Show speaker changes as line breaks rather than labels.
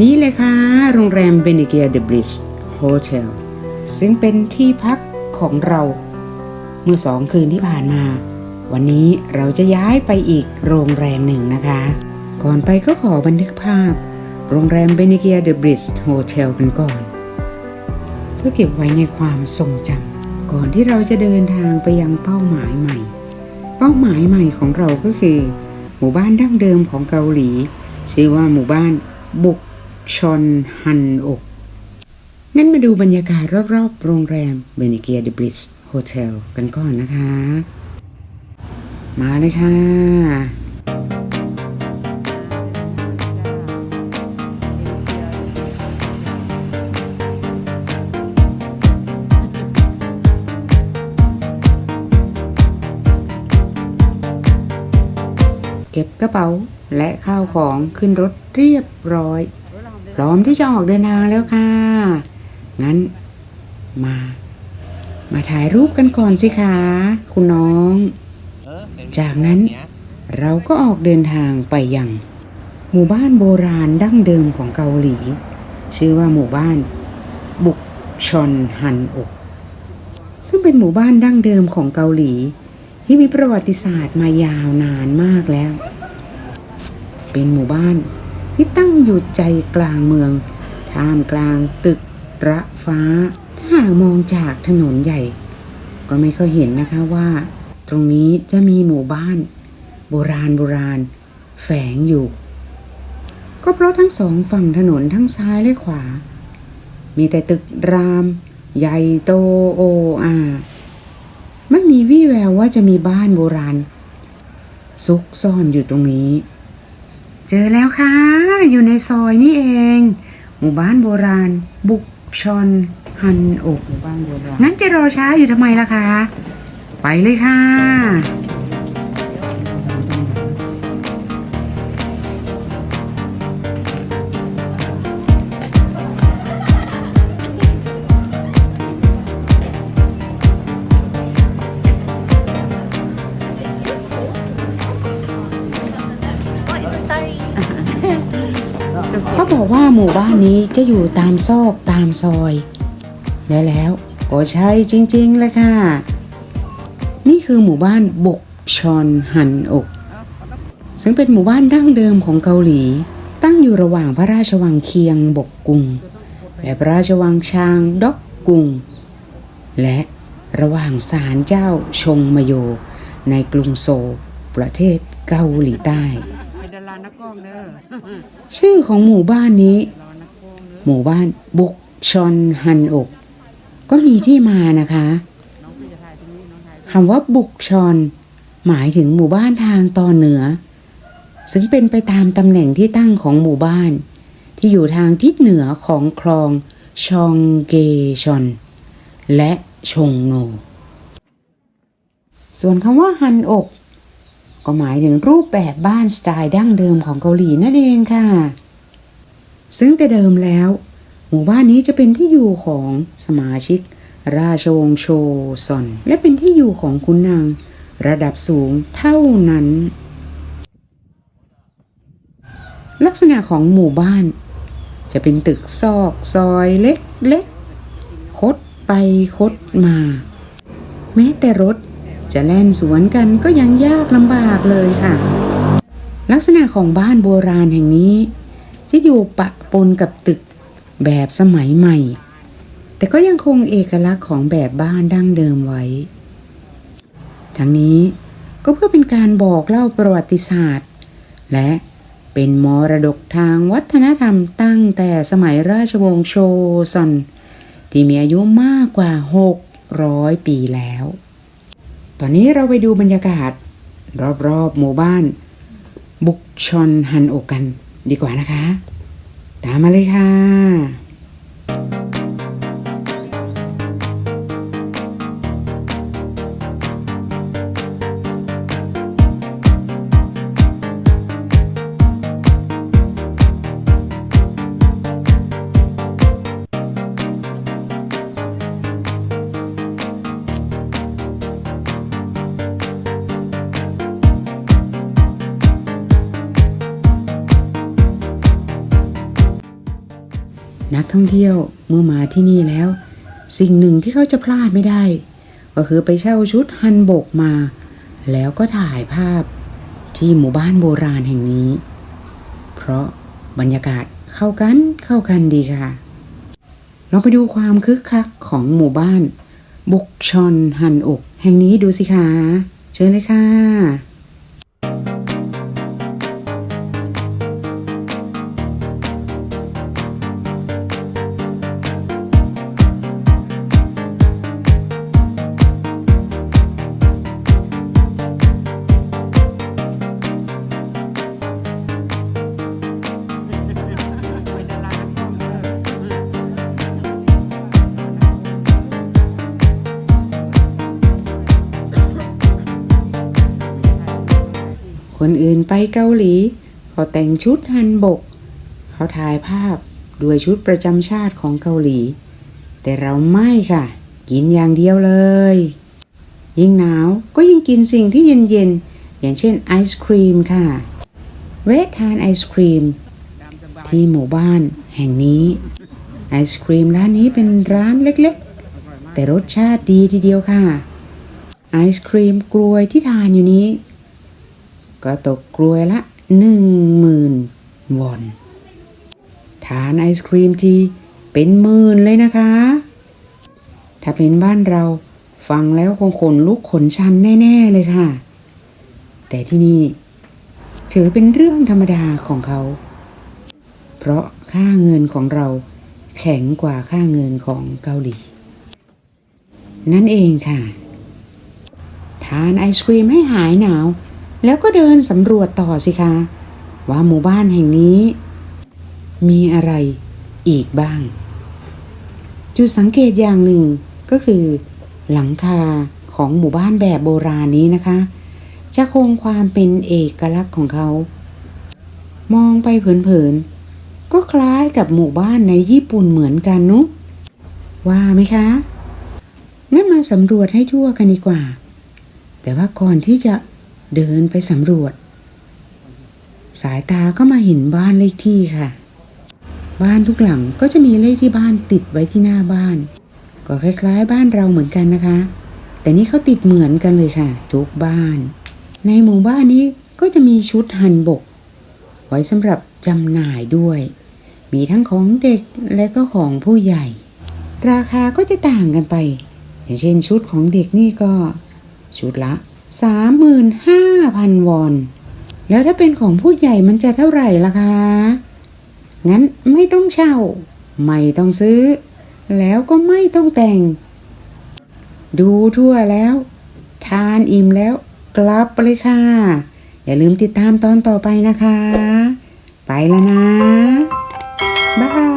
นี่เลยค่ะ โรงแรมเบนิเกียเดบริสโฮเทลซึ่งเป็นที่พักของเรา เมื่อสองคืนที่ผ่านมา วันนี้เราจะย้ายไปอีกโรงแรมหนึ่งนะคะ ก่อนไปก็ขอบันทึกภาพ โรงแรมเบนิเกียเดบริสโฮเทลกันก่อน เพื่อเก็บไว้ในความทรงจำก่อนที่เราจะเดินทางไปยังเป้าหมายใหม่ เป้าหมายใหม่ของเราก็คือ หมู่บ้านดั้งเดิมของเกาหลี ชื่อว่าหมู่บ้านบุก ชอนฮันอกงั้นมาดูบรรยากาศรอบๆ โรงแรมเบนิเกียเดบริสโฮเทลกันก่อนนะคะ มาเลยค่ะ เก็บกระเป๋าและข้าวของขึ้นรถเรียบร้อย ร้อมที่จะออกเดินทางแล้วค่ะ งั้นมา มาถ่ายรูปกันก่อนสิคะคุณน้อง จากนั้นเราก็ออกเดินทางไปยัง หมู่บ้านโบราณดั้งเดิมของเกาหลี ชื่อว่าหมู่บ้าน บุกชอนฮันอกซึ่งเป็นหมู่บ้านดั้งเดิมของเกาหลี ที่มีประวัติศาสตร์มายาวนานมากแล้ว เป็นหมู่บ้าน ที่ตั้งอยู่ใจกลางเมือง ท่ามกลางตึกระฟ้า ถ้าหากมองจากถนนใหญ่ ก็ไม่ค่อยเห็นนะคะว่า ตรงนี้จะมีหมู่บ้าน โบราณโบราณ แฝงอยู่ ก็เพราะทั้งสองฝั่งถนนทั้งซ้ายและขวา มีแต่ตึกราม ใหญ่โตโออาไม่มีวี่แววว่าจะมีบ้านโบราณซุกซ่อนอยู่ตรงนี้ เจอแล้วค่ะ อยู่ในซอยนี่เอง หมู่บ้านโบราณ บุกชอนฮันอกหมู่บ้านโบราณงั้นจะรอช้าอยู่ทำไมล่ะคะ ไปเลยค่ะ หมู่บ้านนี้จะอยู่ตามซอกตามซอย และแล้วก็ใช่จริงๆเลยค่ะ นี่คือหมู่บ้านบกชอนฮันอก ซึ่งเป็นหมู่บ้านดั้งเดิมของเกาหลี ตั้งอยู่ระหว่างพระราชวังเคียงบกกุง และพระราชวังชางดอกกุง และระหว่างศาลเจ้าชงมโย ในกรุงโซลประเทศเกาหลีใต้ ชื่อของหมู่บ้านนี้ หมู่บ้านบุกชอนฮันอก ก็มีที่มานะคะคำว่าบุกชอน หมายถึงหมู่บ้านทางตอนเหนือ ซึ่งเป็นไปตามตำแหน่งที่ตั้งของหมู่บ้าน ที่อยู่ทางทิศเหนือของคลองชองเกชอน และชงโน ส่วนคำว่าฮันอก ก็หมายถึงรูปแบบบ้านสไตล์ดั้งเดิมของเกาหลีนั่นเองค่ะ ซึ่งแต่เดิมแล้ว หมู่บ้านนี้จะเป็นที่อยู่ของสมาชิก ราชวงศ์โชซอน และเป็นที่อยู่ของคุณนางระดับสูงเท่านั้น ลักษณะของหมู่บ้าน จะเป็นตึกซอกซอยเล็กๆคดไปคดมา แม้แต่รถ จะแล่นสวนกันก็ยังยากลำบากเลยค่ะ ลักษณะของบ้านโบราณแห่งนี้ จะอยู่ปะปนกับตึกแบบสมัยใหม่ แต่ก็ยังคงเอกลักษณ์ของแบบบ้านดั้งเดิมไว้ ทั้งนี้ก็เพื่อเป็นการบอกเล่าประวัติศาสตร์ และเป็นมรดกทางวัฒนธรรมตั้งแต่สมัยราชวงศ์โชซอนที่มีอายุมากกว่า 600 ปีแล้ว ตอนนี้เราไปดูบรรยากาศ รอบๆหมู่บ้าน บุกชอนฮันโอกันดีกว่านะคะ ตามมาเลยค่ะ นักท่องเที่ยวเมื่อมาที่นี่แล้ว สิ่งหนึ่งที่เขาจะพลาดไม่ได้ ก็คือไปเช่าชุดฮันบกมา แล้วก็ถ่ายภาพที่หมู่บ้านโบราณแห่งนี้ เพราะบรรยากาศเข้ากันเข้ากันดีค่ะ เราไปดูความคึกคักของหมู่บ้าน บุกชอนฮันอก แห่งนี้ดูสิคะเชิญเลยค่ะ คนอื่นไปเกาหลี เขาแต่งชุดฮันบก เขาถ่ายภาพด้วยชุดประจำชาติของเกาหลี แต่เราไม่ค่ะ กินอย่างเดียวเลย ยิ่งหนาวก็ยิ่งกินสิ่งที่เย็นๆ อย่างเช่นไอศครีมค่ะเวททานไอศครีม ที่หมู่บ้านแห่งนี้ ไอศครีมร้านนี้เป็นร้านเล็ก
อร่อยมาก
ๆแต่รสชาติดีทีเดียวค่ะ ไอศครีมกลวยที่ทานอยู่นี้ ก็ตกกลวยละหนึ่งหมื่นวอน ทานไอศครีมทีเป็นหมื่นเลยนะคะ ถ้าเป็นบ้านเราฟังแล้วคงขนลุกขนชันแน่ ๆ เลยค่ะ แต่ที่นี่ ถือเป็นเรื่องธรรมดาของเขา เพราะค่าเงินของเราแข็งกว่าค่าเงินของเกาหลี นั่นเองค่ะ ทานไอศครีมให้หายหนาว แล้วก็เดินสำรวจต่อสิคะ ว่าหมู่บ้านแห่งนี้ มีอะไรอีกบ้าง จุดสังเกตอย่างหนึ่งก็คือ หลังคาของหมู่บ้านแบบโบราณนี้นะคะ จะคงความเป็นเอกลักษณ์ของเขา มองไปเผินๆ ก็คล้ายกับหมู่บ้านในญี่ปุ่นเหมือนกันนุว่าไหมคะงั้นมาสำรวจให้ทั่วกันดีกว่า แต่ว่าก่อนที่จะ เดินไปสำรวจ สายตาก็มาเห็นบ้านเลขที่ค่ะ บ้านทุกหลังก็จะมีเลขที่บ้านติดไว้ที่หน้าบ้าน ก็คล้ายๆ บ้านเราเหมือนกันนะคะ แต่นี่เขาติดเหมือนกันเลยค่ะ ทุกบ้าน ในหมู่บ้านนี้ก็จะมีชุดฮันบก ไว้สำหรับจำหน่ายด้วย มีทั้งของเด็กและก็ของผู้ใหญ่ ราคาก็จะต่างกันไป อย่างเช่นชุดของเด็กนี่ก็ชุดละ 35,000 วอน แล้วถ้าเป็นของผู้ใหญ่มันจะเท่าไหร่ล่ะคะ งั้นไม่ต้องเช่า ไม่ต้องซื้อ แล้วก็ไม่ต้องแต่ง ดูทั่วแล้ว ทานอิ่มแล้วกลับไปเลยค่ะ อย่าลืมติดตามตอนต่อไปนะคะ ไปแล้วนะ บ๊าย